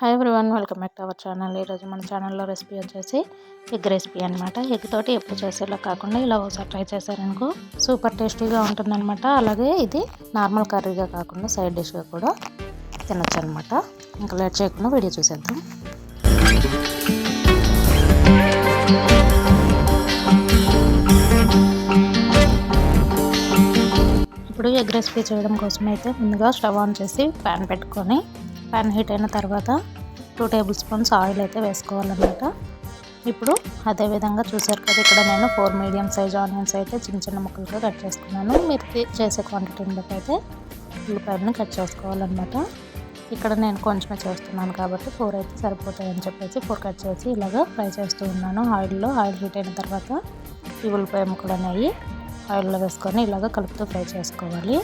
Hi everyone welcome back to our channel ఈరోజు మన ఛానల్లో రెసిపీ వచ్చేసి ఎగ్ రెసిపీ అనమాట ఎగ్ తోటి ఎప్పుడు చేసేలా కాకుండా ఇలా ఒకసారి ట్రై చేశారనుకో సూపర్ టేస్టీగా ఉంటుందన్నమాట. అలాగే ఇది నార్మల్ కర్రీగా కాకుండా సైడ్ డిష్గా కూడా తినొచ్చు అనమాట ఇంకా లేట్ చేయకుండా వీడియో చూసేద్దాం. ఇప్పుడు ఎగ్ రెసిపీ చేయడం కోసం అయితే ముందుగా స్టవ్ ఆన్ చేసి ప్యాన్ పెట్టుకొని ప్యాన్ హీట్ అయిన తర్వాత టూ టేబుల్ స్పూన్స్ ఆయిల్ అయితే వేసుకోవాలన్నమాట. ఇప్పుడు అదేవిధంగా చూసారు కదా ఇక్కడ నేను ఫోర్ మీడియం సైజ్ ఆనియన్స్ అయితే చిన్న చిన్న ముక్కలుగా కట్ చేసుకున్నాను. మీరు చేసే క్వాంటిటీని బట్టి అయితే ఉల్లిపాయలను కట్ చేసుకోవాలన్నమాట. ఇక్కడ నేను కొంచెమే చేస్తున్నాను కాబట్టి ఫోర్ అయితే సరిపోతాయని చెప్పేసి ఫోర్ కట్ చేసి ఇలాగ ఫ్రై చేస్తూ ఉన్నాను. ఆయిల్లో ఆయిల్ హీట్ అయిన తర్వాత ఈ ఉల్లిపాయ ముక్కలు అనేవి ఆయిల్లో వేసుకొని ఇలాగ కలుపుతూ ఫ్రై చేసుకోవాలి.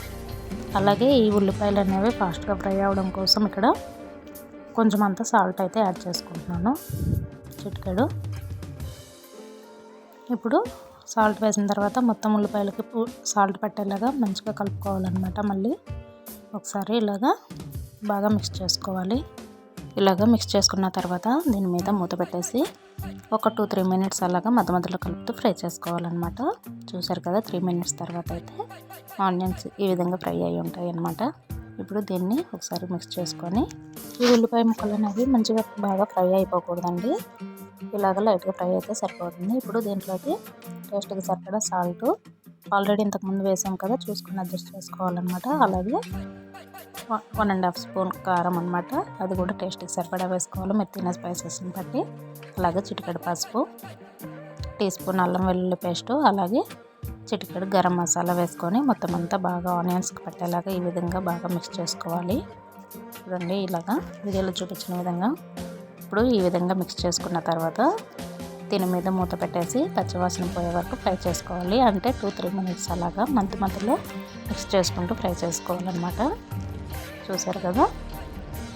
అలాగే ఈ ఉల్లిపాయలు అనేవి ఫాస్ట్గా ఫ్రై అవ్వడం కోసం ఇక్కడ కొంచెం అంత సాల్ట్ అయితే యాడ్ చేసుకుంటున్నాను. చిటికెడు. ఇప్పుడు సాల్ట్ వేసిన తర్వాత మొత్తం ఉల్లిపాయలకి సాల్ట్ పట్టేలాగా మంచిగా కలుపుకోవాలన్నమాట. మళ్ళీ ఒకసారి ఇలాగా బాగా మిక్స్ చేసుకోవాలి. ఇలాగ మిక్స్ చేసుకున్న తర్వాత దీని మీద మూత పెట్టేసి ఒక టూ త్రీ మినిట్స్ అలాగా మధ్య మధ్యలో కలుపుతూ ఫ్రై చేసుకోవాలన్నమాట. చూసారు కదా త్రీ మినిట్స్ తర్వాత అయితే ఆనియన్స్ ఈ విధంగా ఫ్రై అయి ఉంటాయి అన్నమాట ఇప్పుడు దీన్ని ఒకసారి మిక్స్ చేసుకొని ఈ ఉల్లిపాయ ముక్కలు అనేవి మంచిగా బాగా ఫ్రై అయిపోకూడదండి. ఇలాగ లైట్గా ఫ్రై అయితే సరిపోతుంది. ఇప్పుడు దీంట్లోకి టేస్ట్కి సరిపడా సాల్ట్ ఆల్రెడీ ఇంతకుముందు వేసాం కదా చూసుకుని అడ్జస్ట్ చేసుకోవాలన్నమాట. అలాగే వన్ అండ్ హాఫ్ స్పూన్ కారం అనమాట అది కూడా టేస్ట్కి సరిపడా వేసుకోవాలి. మీరు తినే స్పైసెస్ని బట్టి. అలాగే చిటికెడు పసుపు టీ స్పూన్ అల్లం వెల్లుల్లి పేస్టు అలాగే చిటికెడు గరం మసాలా వేసుకొని మొత్తం అంతా బాగా ఆనియన్స్కి పట్టేలాగా ఈ విధంగా బాగా మిక్స్ చేసుకోవాలి. చూడండి ఇలాగా వీడియోలో చూపించిన విధంగా. ఇప్పుడు ఈ విధంగా మిక్స్ చేసుకున్న తర్వాత దీని మీద మూత పెట్టేసి పచ్చివాసన పోయే వరకు ఫ్రై చేసుకోవాలి. అంటే టూ త్రీ మినిట్స్ అలాగా మధ్య మధ్యలో మిక్స్ చేసుకుంటూ ఫ్రై చేసుకోవాలన్నమాట. చూసారు కదా?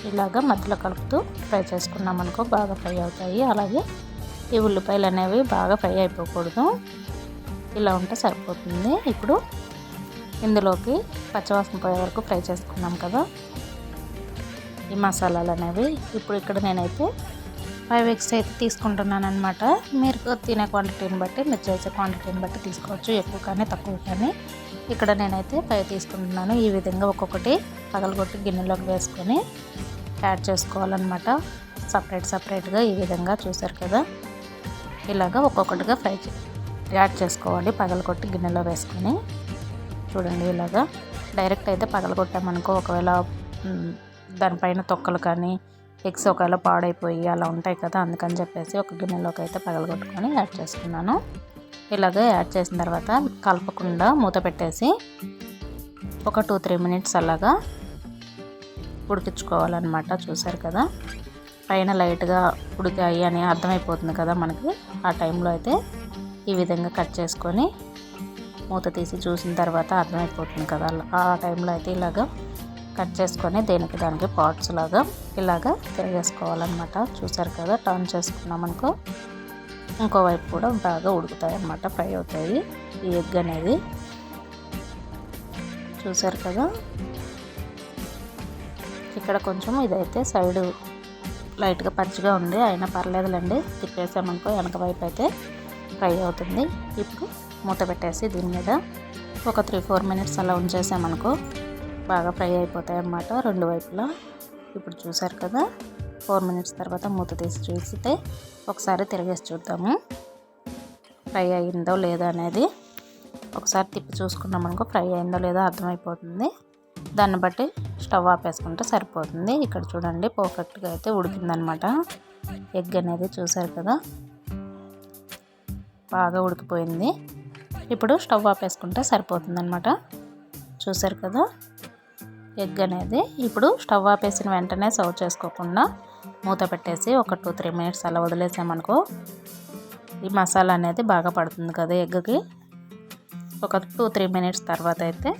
ఇలాగా మధ్యలో కలుపుతూ ఫ్రై చేసుకున్నాం అనుకో బాగా ఫ్రై అవుతాయి. అలాగే ఈ ఉల్లిపాయలు అనేవి బాగా ఫ్రై అయిపోకూడదు. ఇలా ఉంటే సరిపోతుంది. ఇప్పుడు ఇందులోకి పచ్చవాసన పోయే వరకు ఫ్రై చేసుకున్నాం కదా? ఈ మసాలాలు అనేవి ఇప్పుడు ఇక్కడ నేనైతే ఫైవ్ ఎగ్స్ అయితే తీసుకుంటున్నాను అనమాట మీరు తినే క్వాంటిటీని బట్టి మీరు చేసే క్వాంటిటీని బట్టి తీసుకోవచ్చు ఎక్కువ కానీ తక్కువ కానీ ఇక్కడ నేనైతే ఫైవ్ తీసుకుంటున్నాను. ఈ విధంగా ఒక్కొక్కటి పగలగొట్టి గిన్నెలోకి వేసుకొని యాడ్ చేసుకోవాలన్నమాట. సపరేట్ సపరేట్గా ఈ విధంగా చూసారు కదా. ఇలాగా ఒక్కొక్కటిగా ఫ్రై యాడ్ చేసుకోవాలి. పగలగొట్టి గిన్నెలో వేసుకొని. చూడండి ఇలాగా. డైరెక్ట్ అయితే పగలగొట్టామనుకో ఒకవేళ దానిపైన తొక్కలు కానీ ఎగ్స్ ఒకవేళ పాడైపోయి అలా ఉంటాయి కదా అందుకని చెప్పేసి ఒక గిన్నెలోకి అయితే పగలగొట్టుకొని యాడ్ చేసుకున్నాను. ఇలాగ యాడ్ చేసిన తర్వాత కలపకుండా మూత పెట్టేసి ఒక టూ త్రీ మినిట్స్ అలాగా ఉడికించుకోవాలన్నమాట చూసారు కదా. పైన లైట్గా ఉడికాయి అని అర్థమైపోతుంది కదా మనకి. ఆ టైంలో అయితే ఈ విధంగా కట్ చేసుకొని మూత తీసి చూసిన తర్వాత అర్థమైపోతుంది కదా. ఆ టైంలో అయితే ఇలాగ కట్ చేసుకొని దేనికి దానికి పార్ట్స్ లాగా ఇలాగా తిరిగేసుకోవాలన్నమాట. చూసారు కదా టర్న్ చేసుకున్నామనుకో ఇంకో ఇంకోవైపు కూడా బాగా ఉడుకుతాయి అన్నమాట ఫ్రై అవుతాయి. ఈ ఎగ్ అనేది చూసారు కదా ఇక్కడ కొంచెం ఇదైతే సైడ్ లైట్గా పచ్చిగా ఉంది అయినా పర్లేదులేండి. తిప్పేసామనుకో వెనక వైపు అయితే ఫ్రై అవుతుంది. ఇప్పుడు మూత పెట్టేసి దీని మీద ఒక త్రీ ఫోర్ మినిట్స్ అలా ఉంచేసామనుకో బాగా ఫ్రై అయిపోతాయి అన్నమాట రెండు వైపులా. ఇప్పుడు చూసారు కదా ఫోర్ మినిట్స్ తర్వాత మూత తీసి చూస్తే ఒకసారి తిరిగేసి చూద్దాము. ఫ్రై అయిందో లేదో అనేది ఒకసారి తిప్పి చూసుకున్నాం అనుకో ఫ్రై అయిందో లేదో అర్థమైపోతుంది. దాన్ని బట్టి స్టవ్ ఆపేసుకుంటే సరిపోతుంది. ఇక్కడ చూడండి పర్ఫెక్ట్గా అయితే ఉడికిందనమాట ఎగ్ అనేది చూసారు కదా బాగా ఉడికిపోయింది. ఇప్పుడు స్టవ్ ఆపేసుకుంటే సరిపోతుంది అనమాట చూసారు కదా ఎగ్ అనేది ఇప్పుడు స్టవ్ ఆపేసిన వెంటనే సర్వ్ చేసుకోకుండా మూత పెట్టేసి ఒక టూ త్రీ మినిట్స్ అలా వదిలేసామనుకో ఈ మసాలా అనేది బాగా పడుతుంది కదా ఎగ్కి. ఒక టూ త్రీ మినిట్స్ తర్వాత అయితే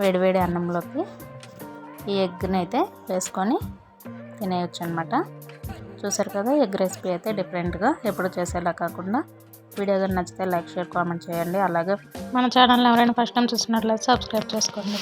వేడివేడి అన్నంలోకి ఈ ఎగ్ని అయితే వేసుకొని తినేయచ్చు అనమాట చూసారు కదా ఎగ్ రెసిపీ అయితే డిఫరెంట్గా ఎప్పుడు చేసేలా కాకుండా. వీడియో కానీ నచ్చితే లైక్ షేర్ కామెంట్ చేయండి. అలాగే మన ఛానల్ ఎవరైనా ఫస్ట్ టైం చూసినట్లయితే సబ్స్క్రైబ్ చేసుకోండి.